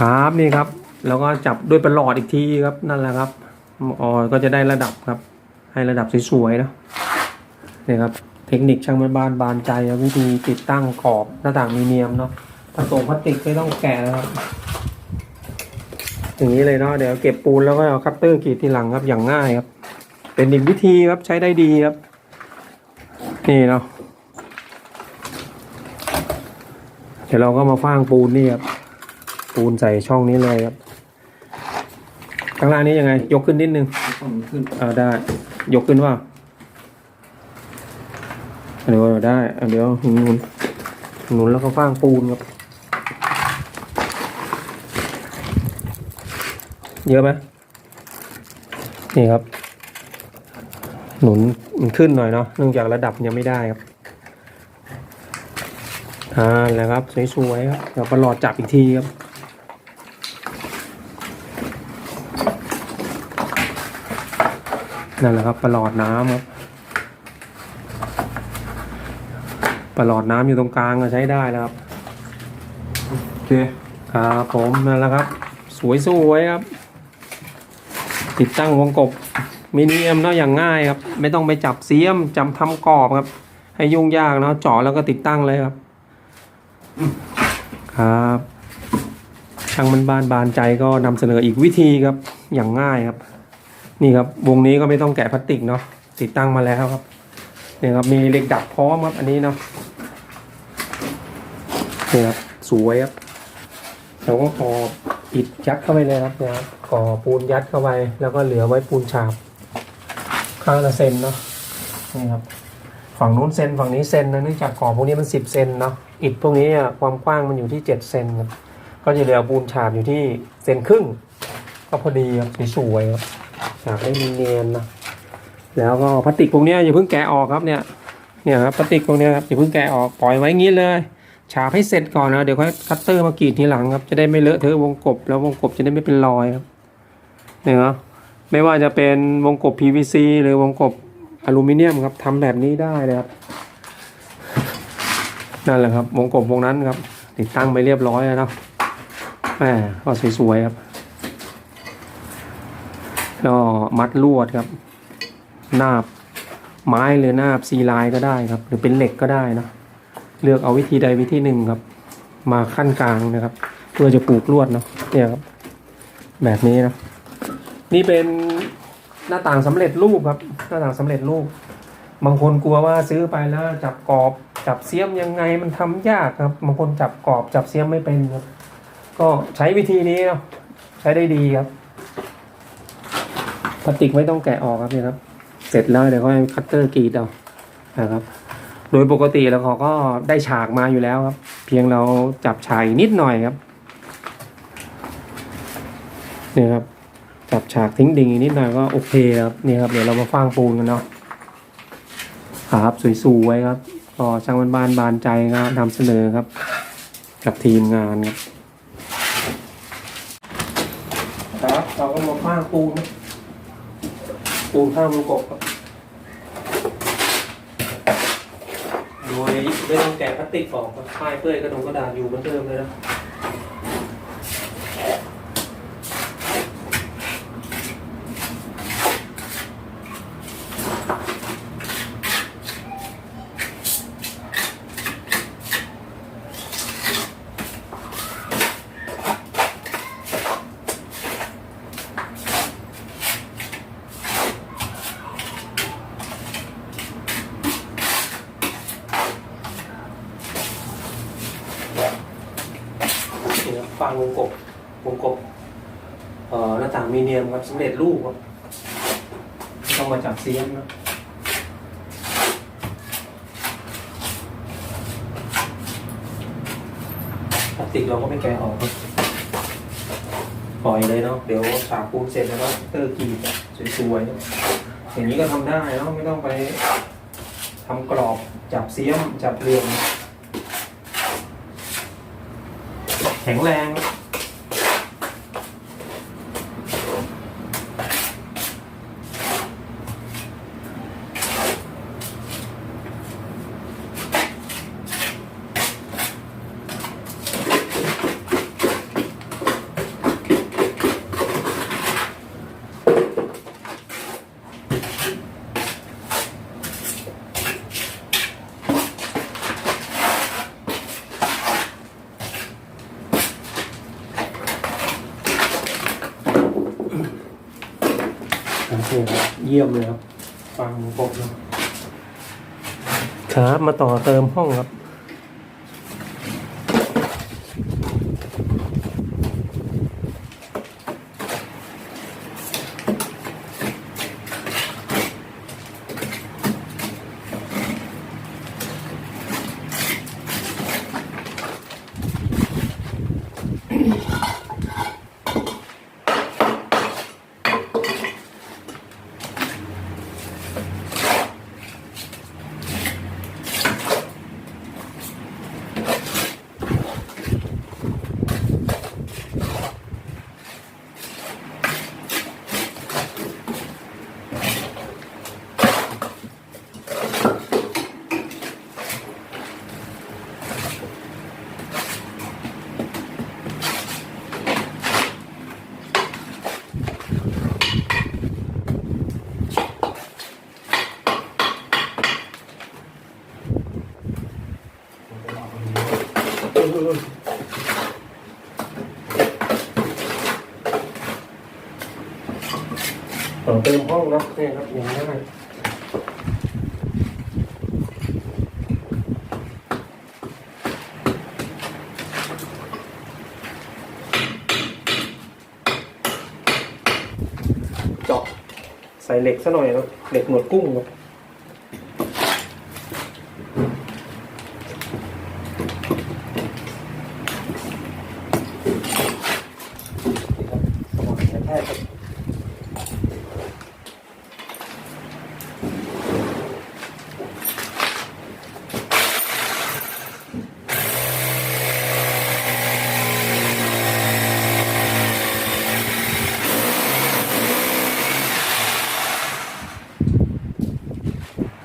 ครับนี่ครับ แล้วก็จับด้วยประหลอดอีกทีครับนั่นแหละครับออก็จะได้ระดับครับ ให้ระดับสวยๆนะนี่ครับ เทคนิคช่างบ้านบ้านบานใจวิธีติดตั้งขอบหน้าต่างมีเนียมเนาะผสมพลาสติกไม่ต้องแกะนะครับอย่างนี้เลยเนาะเดี๋ยวเก็บปูนแล้วก็เอาคัตเตอร์กรีดทีหลังครับอย่างง่ายครับ เป็นอีกวิธีครับใช้ได้ดีครับ นี่เนาะเดี๋ยวเราก็มาฟางปูนนี่ครับ ปูนใส่ช่องนี้เลยครับข้างล่างนี้ยังไง ยกขึ้นนิดนึงต้องขึ้นอ่าได้ ยกขึ้นว่าเดี๋ยวได้อะเดี๋ยวหนุนหนุนแล้วก็ฟ้างปูนครับเยอะไหมนี่ครับ หนุนมันขึ้นหน่อยเนาะเนื่องจากระดับยังไม่ได้ครับอ่าแล้วครับสวยๆครับเดี๋ยวประหลอดจับอีกทีครับ นั่นแหละครับประหลอดน้ำครับประหลอดน้ำอยู่ตรงกลางก็ใช้ได้แล้วครับโอเคครับผมนั่นแหละครับ สวยๆครับ ติดตั้งวงกบมินิเอ็มเนาะอย่างง่ายครับ ไม่ต้องไปจับเสียมจำทำกรอบครับ ให้ยุ่งยากเนาะเจาะแล้วก็ติดตั้งเลยครับ ครับช่างมันบานบานใจก็นำเสนออีกวิธีครับอย่างง่ายครับ นี่ครับวงนี้ก็ไม่ต้องแกะพลาสติกเนาะติดตั้งมาแล้วครับเนี่ยครับมีเหล็กดัดพร้อมครับอันนี้เนาะนี่ครับสวยครับเราก็ขออิฐยัดเข้าไปเลยครับเนี่ยครับขอปูนยัดเข้าไป แล้วก็เหลือไว้ปูนฉาบข้างละเซนเนาะนี่ครับฝั่งนู้นเซนฝั่งนี้เซนนะเนื่องจากขอบพวกนี้มันสิบเซนเนาะอิฐพวกนี้อะความกว้างมันอยู่ที่เจ็ดเซนครับก็จะเหลือปูนฉาบอยู่ที่เซนครึ่ง ก็พอดีครับสวยๆครับ ฉาบได้เนียนนะแล้วก็พลาสติกพวกนี้อย่าเพิ่งแกะออกครับเนี่ยเนี่ยครับพลาสติกพวกนี้ครับอย่าเพิ่งแกะออกปล่อยไว้งี้เลยฉาบให้เสร็จก่อนนะเดี๋ยวค่อยคัตเตอร์มากรีดทีหลังครับจะได้ไม่เลอะเทอะวงกบแล้ววงกบจะได้ไม่เป็นรอยครับเนี่ยเนะไม่ว่าจะเป็นวงกบ PVC หรือวงกบอลูมิเนียมครับทำแบบนี้ได้เลยครับนั่นแหละครับวงกบวงนั้นครับ ติดตั้งไปเรียบร้อยแล้วนาะแหมก็สวยๆครับ แล้วมัดลวดครับ นาบไม้หรือนาบซีไลน์ก็ได้ครับ หรือเป็นเหล็กก็ได้นะเลือกเอาวิธีใดวิธีหนึ่งครับ มาขั้นกลางนะครับ เพื่อจะปลูกลวดเนาะเนี่ยครับ แบบนี้นะนี่เป็นหน้าต่างสำเร็จรูปครับ หน้าต่างสำเร็จรูป บางคนกลัวว่าซื้อไปแล้วจับกรอบจับเสียมยังไงมันทำยากครับ บางคนจับกรอบจับเสียมไม่เป็นครับ ก็ใช้วิธีนี้เนาะใช้ได้ดีครับ พลาสติกไม่ต้องแกะออกครับเนี่ยครับ เสร็จแล้วเดี๋ยวก็ให้คัตเตอร์กรีดเอานะครับ โดยปกติแล้วเขาก็ได้ฉากมาอยู่แล้วครับ เพียงเราจับฉากนิดหน่อยครับนี่ครับจับฉากทิ้งดิ่งนิดหน่อยก็โอเคครับนี่ครับเดี๋ยวเรามาฟางปูนกันเนาะครับสวยๆครับก็ช่างบ้านบานบานใจก็นำเสนอครับ กับทีมงานครับครับเราก็มาฟางปูน ปูนข้าวมันกบครับโดยไม่ต้องแกะพลาสติกออกครับป้ายเปื้อยกระดงกระดาษอยู่เหมือนเดิมเลยนะ ฟางวงกบวงกบเอ่อหน้าต่างมีเนียมครับสำเร็จรูปครับต้องมาจับเสียมนะพลาสติกเราก็ไม่แกะออกครับปล่อยเลยเนาะเดี๋ยวฉาบปูนเสร็จแล้วก็เตอร์กรีดอะสวยๆอย่างนี้ก็ทำได้เนาะไม่ต้องไปทำกรอบจับเสียมจับเรียง แข็งแรง นี่ครับ เยี่ยมเลยครับ ฟังครบแล้วครับ มาต่อเติมห้องครับ ต่อเติมห้องเนาะนี่ครับอย่างง่ายเจาะใส่เหล็กซะหน่อยเนาะเหล็กหนวดกุ้งเนาะสว่านกระแทกครับ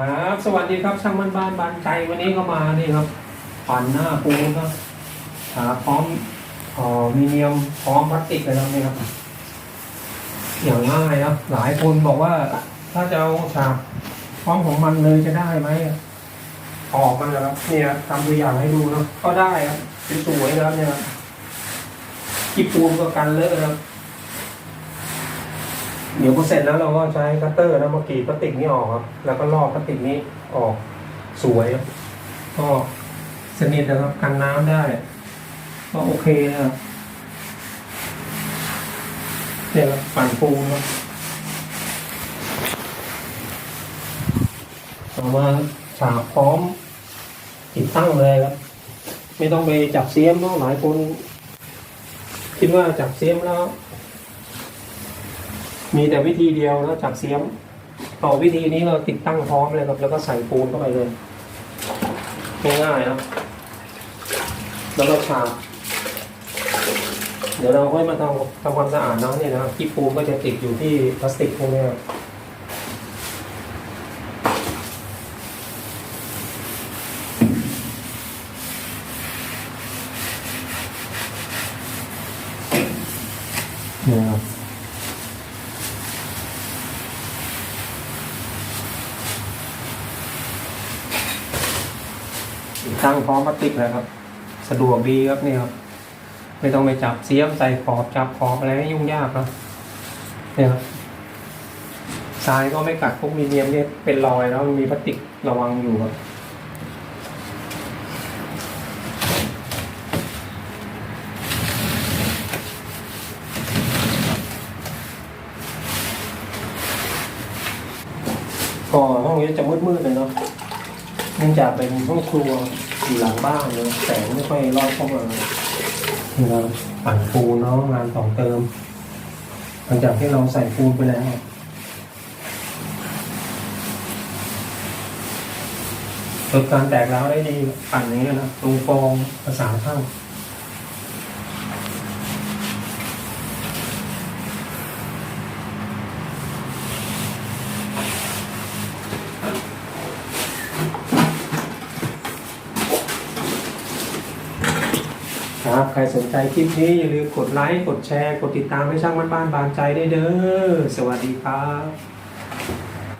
ครับ สวัสดีครับช่างบ้านบ้านบานใจวันนี้ก็มานี่ครับปั่นหน้าปูนครับหาพร้อมออมีเนียมพร้อมพลาสติกเลยครับนี่ครับอย่างง่ายครับหลายคนบอกว่า ถ้าจะเอาฉาบพร้อมของมันเลยจะได้ไหมออกมันแล้วครับเนี่ยทำตัวอย่างให้ดูนะก็ได้ครับเป็นสวยนะครับเนี่ยครับที่ปูนก็กันเลอะนะครับ เดี๋ยวพอเสร็จแล้วเราก็ใช้คัตเตอร์นะมากรีดพลาสติกนี้ออกครับ แล้วก็ลอกพลาสติกนี้ออกสวยครับก็สนิทนะครับกันน้ำได้ ก็โอเคนะครับเนี่ยครับปั่นปูนครับต่อมาฉาบพร้อม ติดตั้งเลยครับ ไม่ต้องไปจับเสียมเนาะหลายคน คิดว่าจับเสียมแล้ว มีแต่วิธีเดียวแล้วจับเสียม ต่อวิธีนี้เราติดตั้งพร้อมเลยครับ แล้วก็ใส่ปูนเข้าไปเลยง่ายๆครับแล้วก็ฉาบเดี๋ยวเราค่อยมาทำทำความสะอาดเนาะเนี่ยนะที่ปูนก็จะติดอยู่ที่พลาสติกพวกนี้ยครับเนี่ยครับ ตั้งพร้อมพลาสติกเลยครับ สะดวกดีครับนี่ครับ ไม่ต้องไปจับเสียมใส่ขอบจับขอบอะไรให้ยุ่งยากนะเนี่ยครับทรายก็ไม่กัดพวกมีเนียมเนี่ยเป็นรอยแล้วมันมีพลาสติกระวังอยู่ครับก็ห้องนี้จะมืดๆเลยเนาะ เนื่องจากเป็นห้องครัวอยู่หลังบ้านเลยแสงไม่ค่อยรอดเข้ามานี่เราปั่นปูนเนาะงานต่อเติม หลังจากที่เราใส่ปูนไปแล้วลดการแตกร้าวได้ดีปั่นอย่างนี้ยนะตรงฟองภาษาเท่า ใครสนใจคลิปนี้อย่าลืมกดไลค์ กดแชร์ กดติดตามให้ช่างบ้านบ้านบานใจได้เด้อ สวัสดีครับ